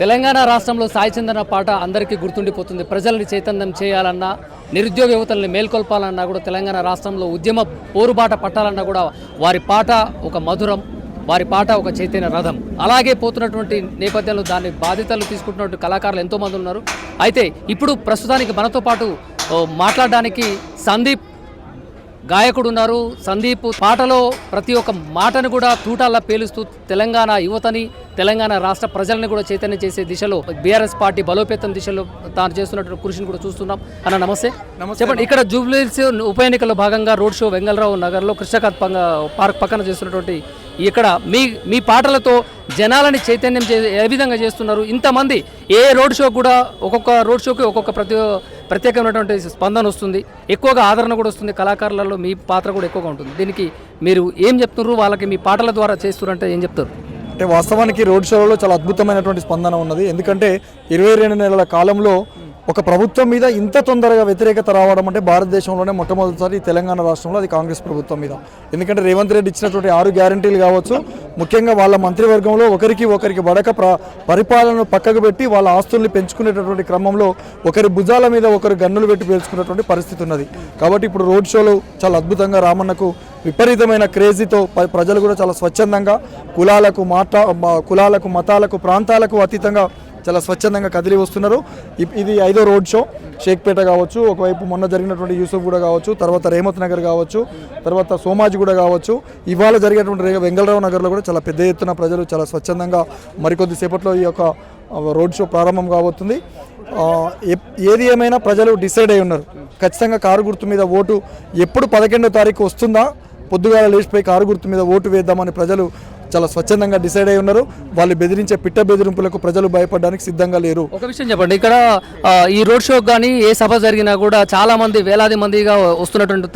తెలంగాణ రాష్ట్రంలో సాయి చందన పాట అందరికీ గుర్తుండిపోతుంది. ప్రజల్ని చైతన్యం చేయాలన్నా నిరుద్యోగ యువతల్ని మేల్కొల్పాలన్నా కూడా తెలంగాణ రాష్ట్రంలో ఉద్యమ పోరుబాట పట్టాలన్నా కూడా వారి పాట ఒక మధురం వారి పాట ఒక చైతన్య రథం. అలాగే పోతున్నటువంటి నేపథ్యంలో దాని బాధ్యతలు తీసుకుంటున్నటువంటి కళాకారులు ఎంతోమంది ఉన్నారు. అయితే ఇప్పుడు ప్రస్తుతానికి మనతో పాటు మాట్లాడడానికి సందీప్ గాయకుడు ఉన్నారు. సందీప్ పాటలో ప్రతి ఒక్క మాటను కూడా తూటాల్లా పేలుస్తూ తెలంగాణ యువతని తెలంగాణ రాష్ట్ర ప్రజల్ని కూడా చైతన్యం చేసే దిశలో బీఆర్ఎస్ పార్టీ బలోపేతం దిశలో తాను చేస్తున్నటువంటి కృషిని కూడా చూస్తున్నాం. అన్న నమస్తే. చెప్పండి ఇక్కడ జూబ్లీస్ ఉప ఎన్నికల్లో భాగంగా రోడ్ షో వెంగళరావు నగర్లో కృష్ణకాంత్ పంగ పార్క్ పక్కన చేస్తున్నటువంటి ఇక్కడ మీ మీ పాటలతో జనాలని చైతన్యం చే ఏ విధంగా చేస్తున్నారు? ఇంతమంది ఏ రోడ్ షో కూడా ఒక్కొక్క రోడ్ షోకి ఒక్కొక్క ప్రతి ప్రత్యేకమైనటువంటి స్పందన వస్తుంది. ఎక్కువగా ఆదరణ కూడా వస్తుంది. కళాకారులలో మీ పాత్ర కూడా ఎక్కువగా ఉంటుంది. దీనికి మీరు ఏం చెప్తున్నారు? వాళ్ళకి మీ పాటల ద్వారా చేస్తున్నారంటే ఏం చెప్తారు? అంటే వాస్తవానికి రోడ్ షోలలో చాలా అద్భుతమైనటువంటి స్పందన ఉన్నది. ఎందుకంటే ఇరవై రెండు నెలల కాలంలో ఒక ప్రభుత్వం మీద ఇంత తొందరగా వ్యతిరేకత రావడం అంటే భారతదేశంలోనే మొట్టమొదటిసారి తెలంగాణ రాష్ట్రంలో అది కాంగ్రెస్ ప్రభుత్వం మీద. ఎందుకంటే రేవంత్ రెడ్డి ఇచ్చినటువంటి ఆరు గ్యారంటీలు కావచ్చు ముఖ్యంగా వాళ్ళ మంత్రివర్గంలో ఒకరికి ఒకరికి బడక పరిపాలనను పక్కకు పెట్టి వాళ్ళ ఆస్తుల్ని పెంచుకునేటటువంటి క్రమంలో ఒకరి భుజాల మీద ఒకరు గన్నులు పెట్టి పేల్చుకున్నటువంటి పరిస్థితి ఉన్నది. కాబట్టి ఇప్పుడు రోడ్ షోలు చాలా అద్భుతంగా రామన్నకు విపరీతమైన క్రేజీతో ప- ప్రజలు కూడా చాలా స్వచ్ఛందంగా కులాలకు మాట కులాలకు మతాలకు ప్రాంతాలకు అతీతంగా చాలా స్వచ్ఛందంగా కదిలి వస్తున్నారు. ఇది ఐదో రోడ్ షో. షేక్పేట కావచ్చు ఒకవైపు మొన్న జరిగినటువంటి యూసుఫ్ కూడా కావచ్చు తర్వాత రేమత్ నగర్ కావచ్చు తర్వాత సోమాజి కూడా కావచ్చు. ఇవాళ జరిగేటువంటి వెంగళరావు నగర్లో కూడా చాలా పెద్ద ఎత్తున ప్రజలు చాలా స్వచ్ఛందంగా మరికొద్ది సేపట్లో ఈ యొక్క రోడ్ షో ప్రారంభం కాబోతుంది. ఎప్- ఏది ఏమైనా ప్రజలు డిసైడ్ అయి ఉన్నారు. ఖచ్చితంగా కారు గుర్తు మీద ఓటు ఎప్పుడు పదకొండో తారీఖు వస్తుందా? పొద్దుగాల లేచిపోయి కారు గుర్తు మీద ఓటు వేద్దామని ప్రజలు చాలా స్వచ్ఛందంగా డిసైడ్ అయి ఉన్నారు. వాళ్ళు బెదిరించే పిట్ట బెదిరింపులకు ప్రజలు భయపడడానికి సిద్ధంగా లేరు. ఒక విషయం చెప్పండి. ఇక్కడ ఈ రోడ్ షో కానీ ఏ సభ జరిగినా కూడా చాలా మంది వేలాది మందిగా వస్తున్నటువంటి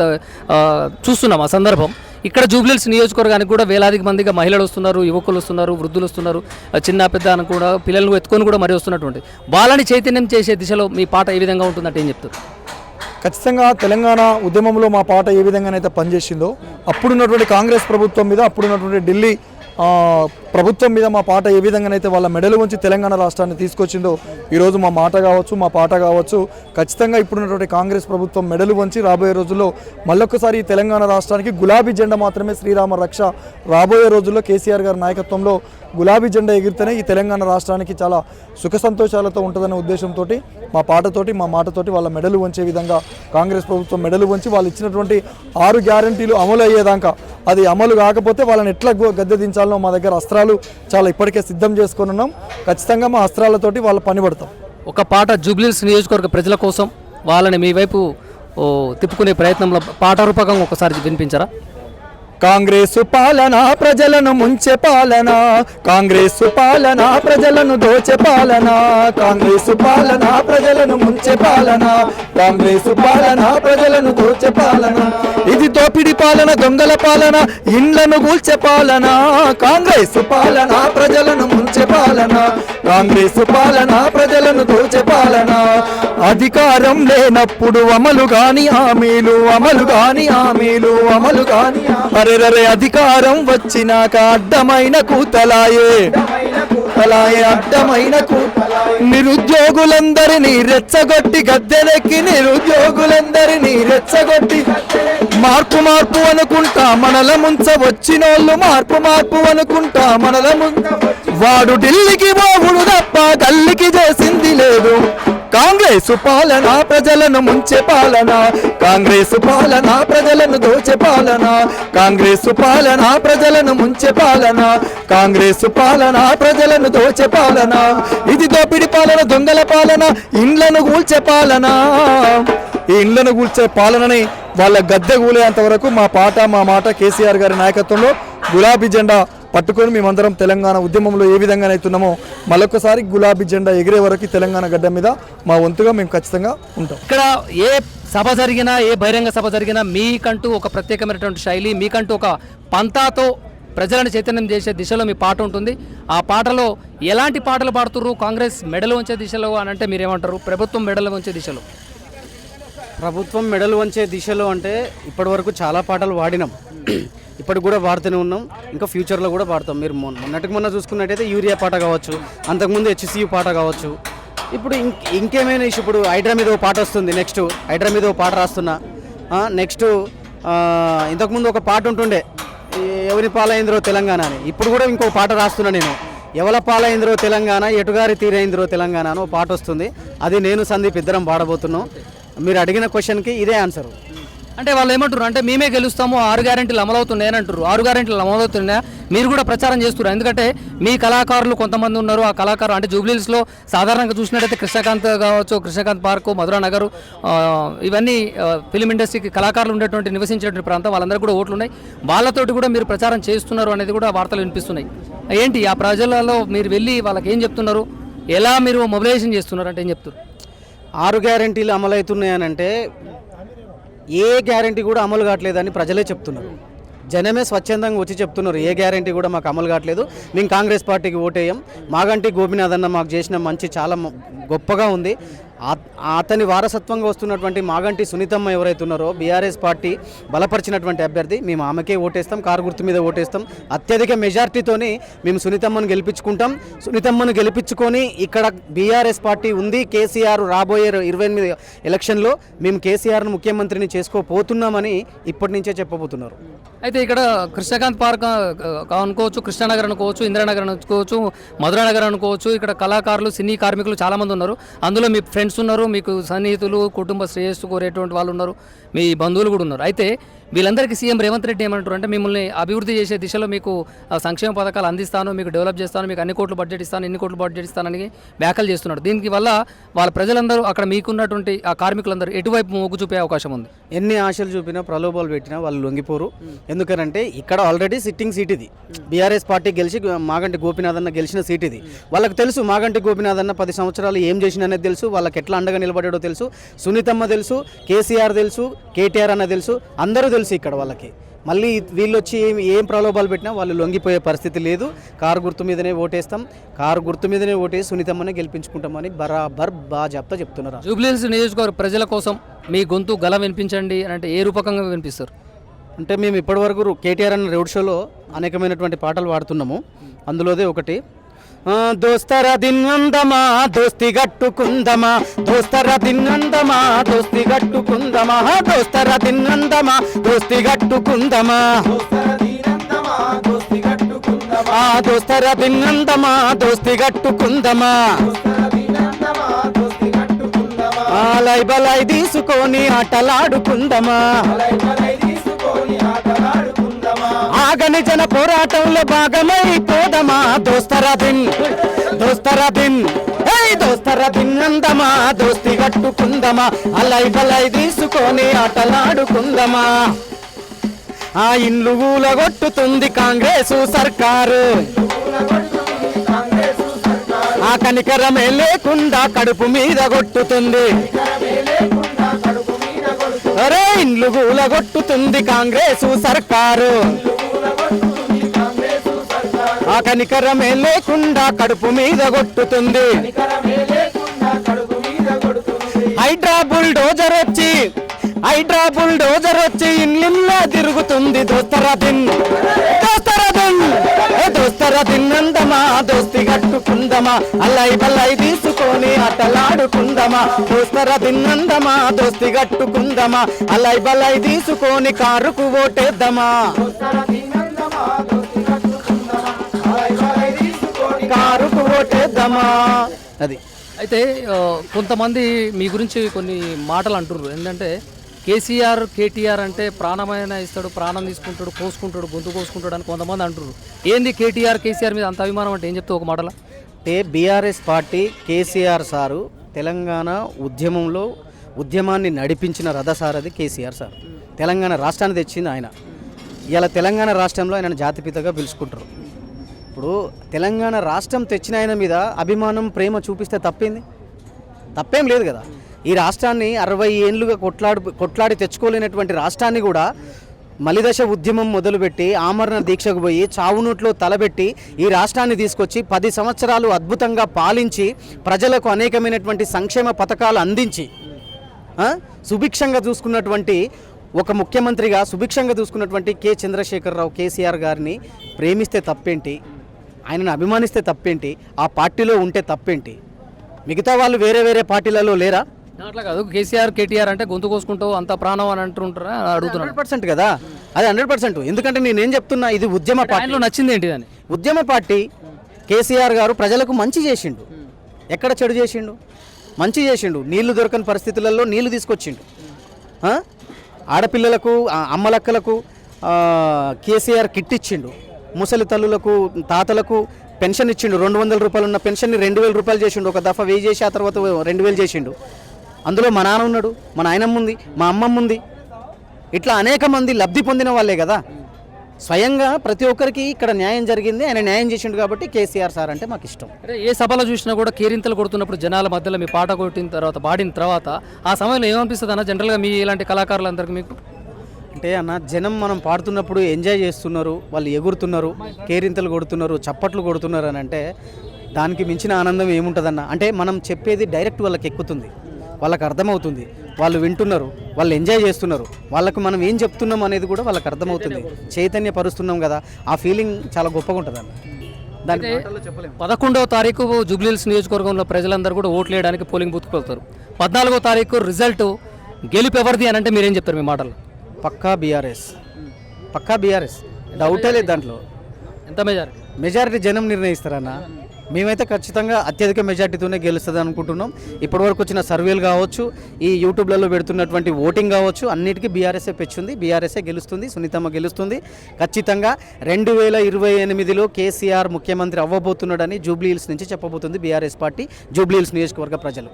చూస్తున్నాం ఆ సందర్భం. ఇక్కడ జూబ్లీస్ నియోజకవర్గానికి కూడా వేలాది మందిగా మహిళలు వస్తున్నారు యువకులు వస్తున్నారు వృద్ధులు వస్తున్నారు చిన్న పెద్ద అని కూడా పిల్లలను ఎత్తుకొని కూడా మరి వస్తున్నటువంటి. వాళ్ళని చైతన్యం చేసే దిశలో మీ పాట ఏ విధంగా ఉంటుందంటే ఏం చెప్తారు? ఖచ్చితంగా తెలంగాణ ఉద్యమంలో మా పాట ఏ విధంగానైతే పనిచేసిందో అప్పుడున్నటువంటి కాంగ్రెస్ ప్రభుత్వం మీద అప్పుడున్నటువంటి ఢిల్లీ ప్రభుత్వం మీద మా పాట ఏ విధంగానైతే వాళ్ళ మెడలు ఉంచి తెలంగాణ రాష్ట్రాన్ని తీసుకొచ్చిందో ఈరోజు మా మాట కావచ్చు మా పాట కావచ్చు ఖచ్చితంగా ఇప్పుడున్నటువంటి కాంగ్రెస్ ప్రభుత్వం మెడలు వంచి రాబోయే రోజుల్లో మళ్ళొకసారి తెలంగాణ రాష్ట్రానికి గులాబీ జెండా మాత్రమే శ్రీరామ రక్ష రాబోయే రోజుల్లో కేసీఆర్ గారి నాయకత్వంలో గులాబీ జెండా ఎగిరితేనే ఈ తెలంగాణ రాష్ట్రానికి చాలా సుఖ సంతోషాలతో ఉంటుందనే ఉద్దేశంతో మా పాటతోటి మా మాటతోటి వాళ్ళ మెడలు వంచే విధంగా కాంగ్రెస్ ప్రభుత్వం మెడలు వంచి వాళ్ళు ఇచ్చినటువంటి ఆరు గ్యారంటీలు అమలు అయ్యేదాకా అది అమలు కాకపోతే వాళ్ళని ఎట్లా గో- గద్దె దించాలనో మా దగ్గర అస్త్రాలు చాలా ఇప్పటికే సిద్ధం చేసుకుని ఉన్నాం. ఖచ్చితంగా మా అస్త్రాలతోటి వాళ్ళు పని పడతాం. ఒక పాట జూబ్లీస్ నియోజకవర్గ ప్రజల కోసం వాళ్ళని మీ వైపు ఓ, తిప్పుకునే ప్రయత్నంలో పాట రూపకంగా ఒకసారి వినిపించరా? కాంగ్రెసు పాలన ప్రజలను ముంచె పాలన. కాంగ్రెసు పాలన ప్రజలను దోచె పాలన. కాంగ్రెసు పాలన ప్రజలను ముంచె పాలన. కాంగ్రెసు పాలన ప్రజలను దోచె పాలన. ఇది దోపిడి పాలన దొంగల పాలన ఇండ్లను కూల్చె పాలన. కాంగ్రెసు పాలన ప్రజలను ముంచె పాలన. కాంగ్రెసు పాలన ప్రజలను దోచె పాలన. అధికారం లేనప్పుడు అమలు గాని హామీలు అమలు గాని హామీలు అమలు గాని అరెరరే అధికారం వచ్చినాక అడ్డమైన కూతలాయే. కూతలాయే అడ్డమైన కూతలాయే. నిరుద్యోగులందరినీ రెచ్చగొట్టి గద్దెనెక్కి నిరుద్యోగులందరినీ రెచ్చగొట్టి మార్పు మార్పు అనుకుంటా మనల ముంచ వచ్చినోళ్ళు మార్పు మార్పు అనుకుంటా మనల ముంచ వాడు ఢిల్లీకి బాగుడు తప్ప గల్లికి చేసింది లేదు. కాంగ్రెస్ పాలన ప్రజలను ముంచే పాలన. కాంగ్రెస్ పాలన ప్రజలను దోచే పాలన. కాంగ్రెస్ పాలన ప్రజలను ముంచే పాలన. కాంగ్రెస్ పాలన ప్రజలను దోచే పాలన. ఇది దోపిడి పాలన దొంగల పాలన ఇండ్లను కూల్చే పాలన. ఈ ఇండ్లను కూల్చే పాలనని వాళ్ళ గద్దె కూలేంత వరకు మా పాట మా మాట కేసీఆర్ గారి నాయకత్వంలో గులాబీ జెండా పట్టుకొని మేమందరం తెలంగాణ ఉద్యమంలో ఏ విధంగా అవుతున్నామో మరొకసారి గులాబీ జెండా ఎగిరే వరకు తెలంగాణ గడ్డ మీద మా వంతుగా మేము ఖచ్చితంగా ఉంటాం. ఇక్కడ ఏ సభ జరిగినా ఏ బహిరంగ సభ జరిగినా మీకంటూ ఒక ప్రత్యేకమైనటువంటి శైలి మీకంటూ ఒక పంతాతో ప్రజలను చైతన్యం చేసే దిశలో మీ పాట ఉంటుంది. ఆ పాటలో ఎలాంటి పాటలు పాడుతుర్రు? కాంగ్రెస్ మెడలు ఉంచే దిశలో అని అంటే మీరేమంటారు? ప్రభుత్వం మెడలు ఉంచే దిశలో. ప్రభుత్వం మెడలు వంచే దిశలో అంటే ఇప్పటివరకు చాలా పాటలు వాడినాం. ఇప్పటికి కూడా వాడుతూనే ఉన్నాం. ఇంకా ఫ్యూచర్లో కూడా వాడతాం. మీరు మొన్న మొన్నటికి మొన్న చూసుకున్నట్టయితే యూరియా పాట కావచ్చు అంతకుముందు హెచ్సియు పాట కావచ్చు. ఇప్పుడు ఇంక ఇంకేమైనా ఇష్యూ? ఇప్పుడు హైడ్రా మీద ఓ పాట వస్తుంది నెక్స్ట్. హైడ్రా మీద ఓ పాట రాస్తున్నా. నెక్స్ట్ ఇంతకుముందు ఒక పాట ఉంటుండే. ఎవరి పాలైందిరో తెలంగాణ అని. ఇప్పుడు కూడా ఇంకో పాట రాస్తున్నా నేను. ఎవల పాలైందిరో తెలంగాణ ఎటుగారి తీరైందిరో తెలంగాణ అని ఓ పాట వస్తుంది. అది నేను సందీప్ ఇద్దరం పాడబోతున్నాం. మీరు అడిగిన క్వశ్చన్కి ఇదే ఆన్సర్. అంటే వాళ్ళు ఏమంటారు అంటే మేమే గెలుస్తాము ఆరు గ్యారెంటీలు అమలవుతున్నాయి అని అంటారు ఆరు గ్యారెంటీలు అమలవుతున్నాయా? మీరు కూడా ప్రచారం చేస్తున్నారు ఎందుకంటే మీ కళాకారులు కొంతమంది ఉన్నారు. ఆ కళాకారులు అంటే జూబ్లీస్లో సాధారణంగా చూసినట్టయితే కృష్ణకాంత్ కావచ్చు కృష్ణకాంత్ పార్కు మధురా నగర్ ఇవన్నీ ఫిలిం ఇండస్ట్రీకి కళాకారులు ఉండేటువంటి నివసించేటువంటి ప్రాంతం. వాళ్ళందరూ కూడా ఓట్లు ఉన్నాయి వాళ్ళతోటి కూడా మీరు ప్రచారం చేస్తున్నారు అనేది కూడా వార్తలు వినిపిస్తున్నాయి. ఏంటి? ఆ ప్రజలలో మీరు వెళ్ళి వాళ్ళకి ఏం చెప్తున్నారు? ఎలా మీరు మొబిలైజేషన్ చేస్తున్నారు అంటే ఏం చెప్తారు? ఆరు గ్యారంటీలు అమలవుతున్నాయనంటే ఏ గ్యారంటీ కూడా అమలు కావట్లేదని ప్రజలే చెప్తున్నారు. జనమే స్వచ్ఛందంగా వచ్చి చెప్తున్నారు ఏ గ్యారంటీ కూడా మాకు అమలు కావట్లేదు. మేము కాంగ్రెస్ పార్టీకి ఓటేయం. మాగంటి గోపినాథ్ అన్న మాకు చేసిన మంచి చాలా గొప్పగా ఉంది. అతని వారసత్వంగా వస్తున్నటువంటి మాగంటి సునీతమ్మ ఎవరైతే ఉన్నారో బీఆర్ఎస్ పార్టీ బలపరిచినటువంటి అభ్యర్థి మేము ఆమెకే ఓటేస్తాం కారు గుర్తు మీద ఓటేస్తాం. అత్యధిక మెజార్టీతోని మేము సునీతమ్మను గెలిపించుకుంటాం. సునీతమ్మను గెలిపించుకొని ఇక్కడ బీఆర్ఎస్ పార్టీ ఉంది. కేసీఆర్ రాబోయే ఇరవై ఎనిమిది ఎలక్షన్లో మేము కేసీఆర్ను ముఖ్యమంత్రిని చేసుకోపోతున్నామని ఇప్పటి నుంచే చెప్పబోతున్నారు. అయితే ఇక్కడ కృష్ణకాంత్ పార్క్ అనుకోవచ్చు కృష్ణానగర్ అనుకోవచ్చు ఇందిరానగర్ అనుకోవచ్చు మధురానగర్ అనుకోవచ్చు ఇక్కడ కళాకారులు సినీ కార్మికులు చాలామంది ఉన్నారు. అందులో మీ ఫ్రెండ్స్ ఉన్నారు మీకు సన్నిహితులు కుటుంబ శ్రేయస్సు కోరేటువంటి వాళ్ళు ఉన్నారు మీ బంధువులు కూడా ఉన్నారు. అయితే వీళ్ళందరికీ సీఎం రేవంత్ రెడ్డి ఏమంటారు అంటే మిమ్మల్ని అభివృద్ధి చేసే దిశలో మీకు సంక్షేమ పథకాలు అందిస్తాను మీకు డెవలప్ చేస్తాను మీకు అన్ని కోట్లు బడ్జెట్ ఇస్తాను ఎన్ని కోట్లు బడ్జెట్ ఇస్తానని వ్యాఖ్యలు చేస్తున్నాడు దీనికి వల్ల వాళ్ళ ప్రజలందరూ అక్కడ మీకున్నటువంటి ఆ కార్మికులందరూ ఎటువైపు మొగ్గు చూపే అవకాశం ఉంది? ఎన్ని ఆశలు చూపినా ప్రలోభాలు పెట్టినా వాళ్ళు లొంగిపోరు. ఎందుకనంటే ఇక్కడ ఆల్రెడీ సిట్టింగ్ సీట్ ఇది. బీఆర్ఎస్ పార్టీ గెలిచి మాగంటి గోపినాథ్ అన్న గెలిచిన సీట్ ఇది. వాళ్ళకి తెలుసు మాగంటి గోపినాథ్ అన్న పది సంవత్సరాలు ఏం చేసిననేది తెలుసు వాళ్ళకి ఎట్లా అండగా నిలబడాడో తెలుసు సునీతమ్మ తెలుసు కేసీఆర్ తెలుసు కేటీఆర్ అన్న తెలుసు అందరూ తెలుసు ఇక్కడ వాళ్ళకి. మళ్ళీ వీళ్ళు వచ్చి ఏం ఏం ప్రలోభాలు పెట్టినా వాళ్ళు లొంగిపోయే పరిస్థితి లేదు. కారు గుర్తు మీదనే ఓటేస్తాం. కారు గుర్తు మీదనే ఓటేసి సునీతమ్మనే గెలిపించుకుంటామని బరాబర్ బాగా చెప్తా చెప్తున్నారు. జూబ్లీహిల్స్ నియోజకవర్గ ప్రజల కోసం మీ గొంతు గల వినిపించండి అని అంటే ఏ రూపకంగా వినిపిస్తారు? అంటే మేము ఇప్పటివరకు కేటీఆర్ అన్న రోడ్ షోలో అనేకమైనటువంటి పాటలు పాడుతున్నాము. అందులోదే ఒకటి దోస్తర దిన్నందమా దోస్తి గట్టుకుందమా? దోస్తర దిన్నందమా దోస్తి గట్టుకుందమా? దోస్తర దిన్నందమా దోస్తి గట్టుకుందమా? ఆ దోస్తర దిన్నందమా దోస్తి గట్టుకుందమా? ఆ లై బలై తీసుకొని ఆటలాడుకుందమా? ఆగని జన పోరాటంలో భాగమై పోదమా దోస్తరా బిన్ దోస్తరా బిన్ దోస్తరా భిన్నందమా దోస్తి కట్టుకుందమా అలై బలై తీసుకొని ఆటలాడుకుందమా. ఆ ఇల్లు ఊలగొట్టుతుంది కాంగ్రెసు సర్కారు. ఆ కనికరమే లేకుండా కడుపు మీద కొట్టుతుంది. అరే ఇండ్లు గూలగొట్టుతుంది కాంగ్రెసు సర్కారు. ఆ కనికరమే లేకుండా కడుపు మీద కొట్టుతుంది. హైడ్రా బుల్డోజర్ వచ్చి హైడ్రా బుల్డోజర్ వచ్చి ఇల్లు తిరుగుతుంది దోస్తరా దిన్ దోస్తరా దిన్ దోస్తరా దిన్నందమా దోస్తి కట్టుకుందమా? అల్లై బల్లై తీసుకొని అటలాడుకుందమా దోస్తరా దిన్నందమా దోస్తి కట్టుకుందమా? అల్లై బల్లై తీసుకొని కారుకు ఓటేద్దామా? ఓటేద్దామా అది. అయితే కొంతమంది మీ గురించి కొన్ని మాటలు అంటున్నారు ఏంటంటే కేసీఆర్ కేటీఆర్ అంటే ప్రాణమైన ఇస్తాడు ప్రాణం తీసుకుంటాడు కోసుకుంటాడు గొంతు కోసుకుంటాడు అని కొంతమంది అంటున్నారు ఏంది కేటీఆర్ కేసీఆర్ మీద అంత అభిమానం అంటే? ఏం చెప్తావు ఒక మాటల? అంటే BRS party KCR sir Telangana ఉద్యమంలో ఉద్యమాన్ని నడిపించిన రథసారథి కేసీఆర్ సార్. తెలంగాణ రాష్ట్రాన్ని తెచ్చింది ఆయన. ఇలా తెలంగాణ రాష్ట్రంలో ఆయన జాతిపితగా పిలుచుకుంటారు. ఇప్పుడు తెలంగాణ రాష్ట్రం తెచ్చిన ఆయన మీద అభిమానం ప్రేమ చూపిస్తే తప్పింది? తప్పేం లేదు కదా. ఈ రాష్ట్రాన్ని అరవై ఏళ్ళుగా కొట్లాడు కొట్లాడి తెచ్చుకోలేనటువంటి రాష్ట్రాన్ని కూడా మలిదశ ఉద్యమం మొదలుపెట్టి ఆమరణ దీక్షకు పోయి చావునోట్లో తలబెట్టి ఈ రాష్ట్రాన్ని తీసుకొచ్చి పది సంవత్సరాలు అద్భుతంగా పాలించి ప్రజలకు అనేకమైనటువంటి సంక్షేమ పథకాలు అందించి సుభిక్షంగా చూసుకున్నటువంటి ఒక ముఖ్యమంత్రిగా సుభిక్షంగా చూసుకున్నటువంటి కె. చంద్రశేఖరరావు కేసీఆర్ గారిని ప్రేమిస్తే తప్పేంటి? ఆయనను అభిమానిస్తే తప్పేంటి? ఆ పార్టీలో ఉంటే తప్పేంటి? మిగతా వాళ్ళు వేరే వేరే పార్టీలలో లేరా? అట్లా కాదు. కేసీఆర్ కేటీఆర్ అంటే గొంతు కోసుకుంటూ అంత ప్రాణం అని అంటుంటారా? అని అడుగుతున్నాను హండ్రెడ్ పర్సెంట్ కదా. అది హండ్రెడ్ పర్సెంట్. ఎందుకంటే నేనేం చెప్తున్నా ఇది ఉద్యమ పార్టీ ఆయనలో నచ్చింది ఏంటి అని? ఉద్యమ పార్టీ కేసీఆర్ గారు ప్రజలకు మంచి చేసిండు. ఎక్కడ చెడు చేసిండు? మంచి చేసిండు. నీళ్ళు దొరకని పరిస్థితులలో నీళ్ళు తీసుకొచ్చిండు? ఆడపిల్లలకు అమ్మలక్కలకు కేసీఆర్ కిట్ ఇచ్చిండు. ముసలి తల్లులకు తాతలకు పెన్షన్ ఇచ్చిండు. రెండు వందల రూపాయలు ఉన్న పెన్షన్ని రెండు వేల రూపాయలు చేసిండు. ఒక దఫా వెయ్యి చేసి ఆ తర్వాత రెండు వేలు చేసిండు. అందులో మా నాన్న ఉన్నాడు మా నాయనమ్మ ఉంది మా అమ్మమ్మ ఉంది. ఇట్లా అనేక మంది లబ్ధి పొందిన వాళ్ళే కదా. స్వయంగా ప్రతి ఒక్కరికి ఇక్కడ న్యాయం జరిగింది. ఆయన న్యాయం చేసిండు కాబట్టి కేసీఆర్ సార్ అంటే మాకు ఇష్టం. ఏ సభలో చూసినా కూడా కేరింతలు కొడుతున్నప్పుడు జనాల మధ్యలో మీ పాట కొట్టిన తర్వాత పాడిన తర్వాత ఆ సమయంలో ఏమనిపిస్తుంది అన్న జనరల్గా మీ ఇలాంటి కళాకారులందరికీ మీకు అంటే అన్న జనం మనం పాడుతున్నప్పుడు ఎంజాయ్ చేస్తున్నారు వాళ్ళు ఎగురుతున్నారు కేరింతలు కొడుతున్నారు చప్పట్లు కొడుతున్నారు అని అంటే దానికి మించిన ఆనందం ఏముంటుందన్న? అంటే మనం చెప్పేది డైరెక్ట్ వాళ్ళకి ఎక్కుతుంది వాళ్ళకి అర్థమవుతుంది వాళ్ళు వింటున్నారు వాళ్ళు ఎంజాయ్ చేస్తున్నారు వాళ్ళకు మనం ఏం చెప్తున్నాం అనేది కూడా వాళ్ళకి అర్థమవుతుంది చైతన్య పరుస్తున్నాం కదా ఆ ఫీలింగ్ చాలా గొప్పగా ఉంటుంది అన్న దాని పదకొండవ తారీఖు జూబ్లీహిల్స్ నియోజకవర్గంలో ప్రజలందరూ కూడా ఓట్లు వేయడానికి పోలింగ్ బూత్కి వెళ్తారు. పద్నాలుగో తారీఖు రిజల్ట్ గెలుపు ఎవరిది అని అంటే మీరేం చెప్తారు మీ మాటలు పక్కా బీఆర్ఎస్ పక్కా బీఆర్ఎస్ డౌటే లేదు దాంట్లో. ఎంత మెజారిటీ మెజారిటీ జనం నిర్ణయిస్తారన్న. మేమైతే ఖచ్చితంగా అత్యధిక మెజార్టీతోనే గెలుస్తుంది అనుకుంటున్నాం ఇప్పటివరకు వచ్చిన సర్వేలు కావచ్చు ఈ యూట్యూబ్లలో పెడుతున్నటువంటి ఓటింగ్ కావచ్చు అన్నిటికీ బీఆర్ఎస్ఏ పెచ్చుంది బీఆర్ఎస్ఏ గెలుస్తుంది సునీతమ్మ గెలుస్తుంది. ఖచ్చితంగా రెండు వేల ఇరవై ఎనిమిదిలో కేసీఆర్ ముఖ్యమంత్రి అవ్వబోతున్నాడని జూబ్లీ హిల్స్ నుంచి చెప్పబోతుంది బీఆర్ఎస్ పార్టీ జూబ్లీ హిల్స్ నియోజకవర్గ ప్రజలు.